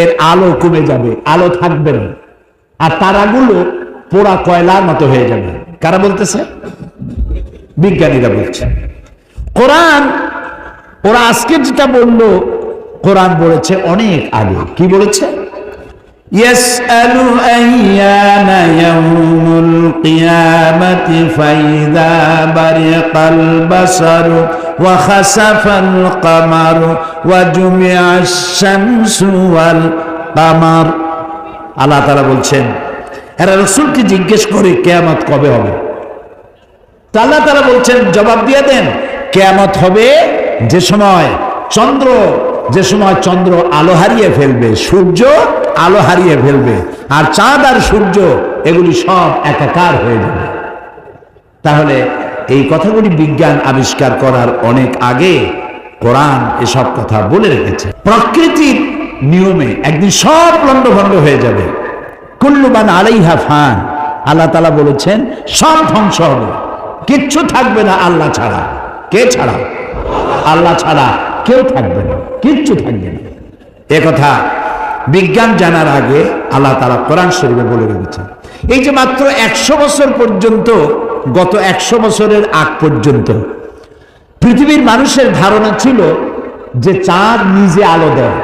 এর আলো কমে যাবে, আলো থাকবে না। আর তারাগুলো পোড়া কয়লার মতো হয়ে যাবে। কারা বলতেছে? বিজ্ঞানীরা বলছে। কোরআন, ওরা আজকে যেটা বলল, কোরআন বলেছে অনেক আগে। কি বলেছে? ইয়াউমুল কিয়ামাতি وخسف القمر وجمع الشمس والقمر আল্লাহ তারা বলছেন এরা রসুলকে জিজ্ঞেস করে কেয়ামত কবে হবে তা আল্লাহ তারা বলছেন জবাব দিয়ে দেন কেয়ামত হবে যে সময় চন্দ্র যে সময় চন্দ্র আলো হারিয়ে ফেলবে সূর্য আলো হারিয়ে ফেলবে আর চাঁদ আর সূর্য এগুলি সব একাকার হয়ে যাবে তাহলে এই কথাগুলি বিজ্ঞান আবিষ্কার করার অনেক আগে কোরআন এসব কথা বলে রেখেছে। প্রকৃতির নিয়মে একদিন সব লণ্ডভণ্ড হয়ে যাবে। কুল্লুবান আলাইহা ফান। আল্লাহ তালা বলেছেন, সব ধ্বংস হবে। কিচ্ছু থাকবে না আল্লাহ ছাড়া। কে ছাড়া? আল্লাহ ছাড়া কেউ থাকবে না। কিচ্ছু থাকবে না। কথা বিজ্ঞান জানার আগে আল্লাহ তালা কোরআন শরীফে বলে রেখেছেন। এই যে মাত্র একশো বছর পর্যন্ত গত একশো বছরের আগ পর্যন্ত। পৃথিবীর মানুষের ধারণা ছিল যে চাঁদ নিজে আলো দেয়।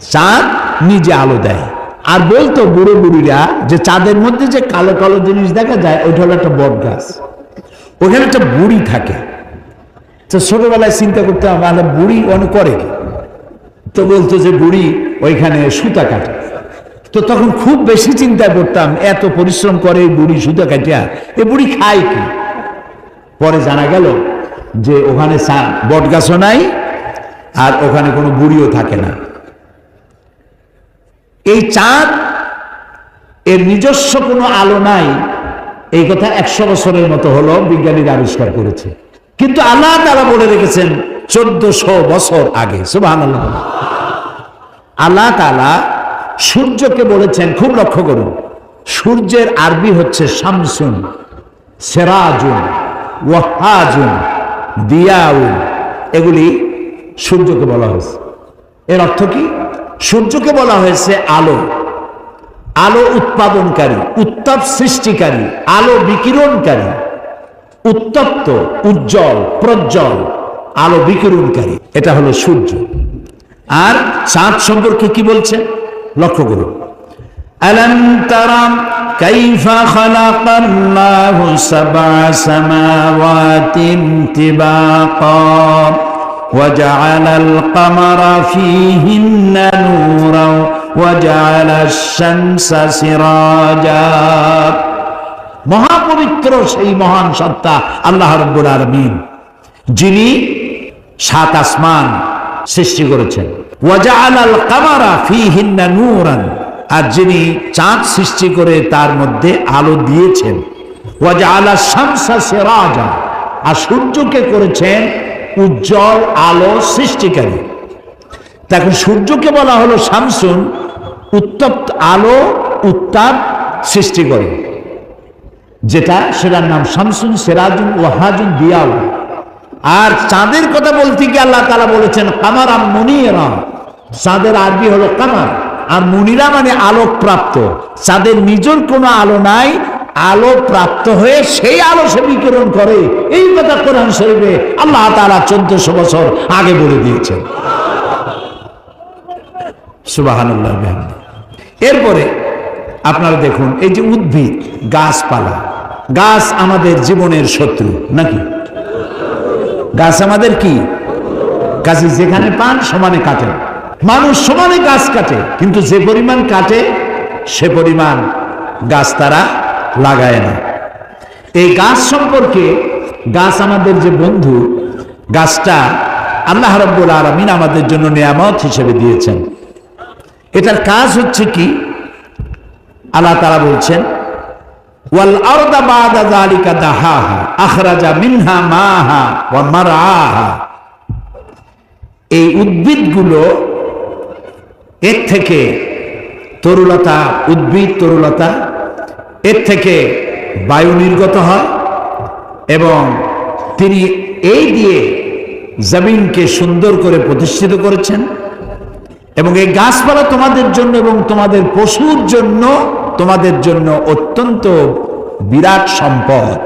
চাঁদ নিজে আলো দেয়। আর বলতো বুড়ো বুড়িরা যে চাঁদের মধ্যে যে কালো কালো জিনিস দেখা যায়, ওইটা হলো একটা বট গাছ। ওখানে একটা বুড়ি থাকে। তো ছোটবেলায় চিন্তা করতে মানে বুড়ি অনেক করে তো বলতো যে বুড়ি ওইখানে সুতা কাটে। তো তখন খুব বেশি চিন্তায় করতাম, এত পরিশ্রম করে বুড়ি সুতা কাটিয়া এই বুড়ি খায় কি? পরে জানা গেল যে ওখানে বট গাছও নাই, আর ওখানে কোনো বুড়িও থাকে না। এই চাঁদ, এর নিজস্ব কোনো আলো নাই, এই কথা একশো বছরের মতো হলো বিজ্ঞানীরা আবিষ্কার করেছে। কিন্তু আল্লাহ তারা বলে রেখেছেন, চোদ্দশো বছর আগে সুবাহ আল্লাহ তালা সূর্যকে বলেছেন, খুব লক্ষ্য করুন, সূর্যের আরবি হচ্ছে শামসুন, সেরাজুন, ওয়াহাজুন, দিয়াউন, এগুলি সূর্যকে বলা হয়েছে। এর অর্থ কি? সূর্যকে বলা হয়েছে আলো আলো উৎপাদনকারী, উত্তাপ সৃষ্টিকারী, আলো বিকিরণকারী, উত্তপ্ত, উজ্জ্বল, প্রজ্জ্বল, আলো বিকিরণকারী, এটা হলো সূর্য। আর চাঁদ সম্পর্কে কি বলছে? লক্ষ্য করুন ألم تر كيف خلق الله سبع سماوات طباقا وجعل القمر فيهن نورا وجعل الشمس سراجا মহাপবিত্র সেই মহান সত্তা আল্লাহ রব্বুল আলমিন যিনি সাত আসমান সৃষ্টি করেছেন ওয়াজাআল আল কামারা ফিহিন্না নূরান। আর যিনি চাঁদ সৃষ্টি করে তার মধ্যে আলো দিয়েছেন। ওয়াজাআল শামসা সিরাজা। আর সূর্যকে করেছেন উজ্জ্বল আলো সৃষ্টিকারী। তখন সূর্যকে বলা হলো শামসুন, উত্তপ্ত আলো, উত্তাপ সৃষ্টি করে। যেটা সেটার নাম শামসুন, সেরাজুন, ওয়াহাজুন দিয়াউ আর চাঁদের কথা বলতে গিয়ে আল্লাহ তালা বলেছেন, কামারাম আর মনিরা। চাঁদের আরবি হলো কামার। আর মুনিরা মানে আলোক প্রাপ্ত চাঁদের নিজের কোনো আলো নাই আলো প্রাপ্ত হয়ে সেই আলো সে বিকিরণ করে। এই কথা কোরআন শরীফে আল্লাহ তালা চোদ্দশো বছর আগে বলে দিয়েছেন। সুবাহান্লাহ এরপরে আপনারা দেখুন, এই যে উদ্ভিদ, গাছপালা। গাছ আমাদের জীবনের শত্রু, নাকি? গাছ আমাদের কি? গাছে যেখানে পান, সমানে কাটে মানুষ সমানে গাছ কাটে, কিন্তু যে পরিমাণ কাটে, সে পরিমাণ গাছ তারা লাগায় না। এই গাছ সম্পর্কে গাছ আমাদের যে বন্ধু, গাছটা আল্লাহ রব্বুল আলমিন আমাদের জন্য নিয়ামত হিসেবে দিয়েছেন। এটার কাজ হচ্ছে কি? আল্লাহ তারা বলছেন, ওয়াল আরদা বাদা মিনহা মাহা এই উদ্ভিদগুলো এর থেকে তরুলতা উদ্ভিদ তরুলতা, এর থেকে বায়ু নির্গত হয় এবং তিনি এই দিয়ে জমিনকে সুন্দর করে প্রতিষ্ঠিত করেছেন এবং এই গাছপালা তোমাদের জন্য এবং তোমাদের পশুর জন্য, তোমাদের জন্য অত্যন্ত বিরাট সম্পদ।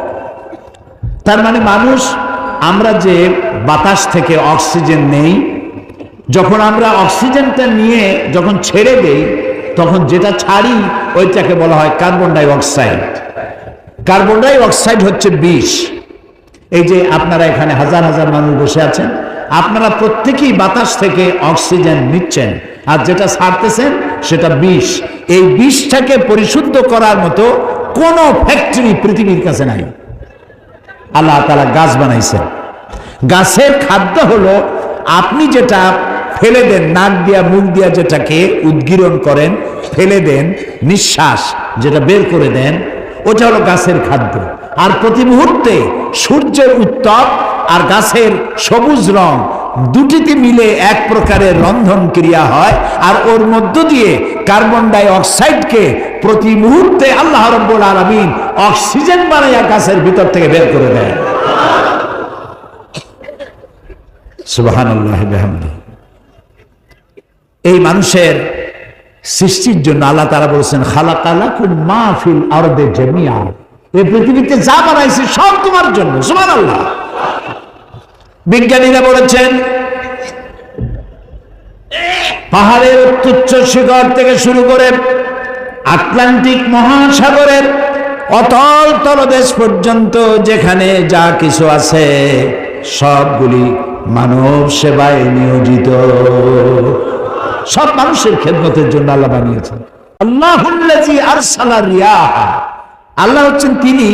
তার মানে মানুষ, আমরা যে বাতাস থেকে অক্সিজেন নেই যখন আমরা অক্সিজেনটা নিয়ে যখন ছেড়ে দেই, তখন যেটা ছাড়ি, ওইটাকে বলা হয় carbon dioxide carbon dioxide হচ্ছে বিষ। এই যে আপনারা এখানে হাজার হাজার মানুষ বসে আছেন, আপনারা প্রত্যেকেই বাতাস থেকে অক্সিজেন নিচ্ছেন, আর যেটা ছাড়তেছেন, সেটা বিষ। এই বিষটাকে পরিশুদ্ধ করার মতো কোনো ফ্যাক্টরি পৃথিবীর কাছে নাই। আল্লাহ তালা গাছ বানাইছেন। গাছের খাদ্য হলো, আপনি যেটা ফেলে দেন, নাক দিয়া, মুখ দিয়া যেটাকে উদ্গীরণ করেন, ফেলে দেন, নিঃশ্বাস যেটা বের করে দেন, ওটা হলো গাছের খাদ্য। আর প্রতি মুহূর্তে সূর্যের উত্তপ আর গাছের সবুজ রং দুটিতে মিলে এক প্রকারের রন্ধন ক্রিয়া হয়, আর ওর মধ্য দিয়ে কার্বন ডাই অক্সাইডকে প্রতি মুহূর্তে আল্লাহ রব্বুল আলমিন অক্সিজেন বানাইয়া গাছের ভিতর থেকে বের করে দেয়। সুবাহান এই মানুষের সৃষ্টির জন্য আল্লাহ তারা বলছেন খালা পৃথিবীতে যা বানাইছে সব তোমার জন্য সুমান আল্লাহ বিজ্ঞানীরা বলেছেন, পাহাড়ের তুচ্ছ শিখর থেকে শুরু করে আটলান্টিক মহাসাগরের অতল তলদেশ পর্যন্ত যেখানে যা কিছু আছে, সবগুলি মানব সেবায় নিয়োজিত। সব মানুষের খেদমতের জন্য আল্লাহ বানিয়েছেন। আল্লাহুল্লাজি আরসালা আল্লাহ হচ্ছেন তিনি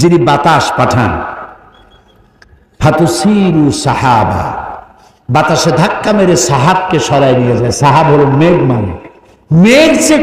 যিনি বাতাস পাঠান। ফাতুসিরু সাহাবা। বাতাসে ধাক্কা মেরে সাহাবকে সরাই নিয়ে যায়। সাহাব হল মেঘ মানে মেঘ যে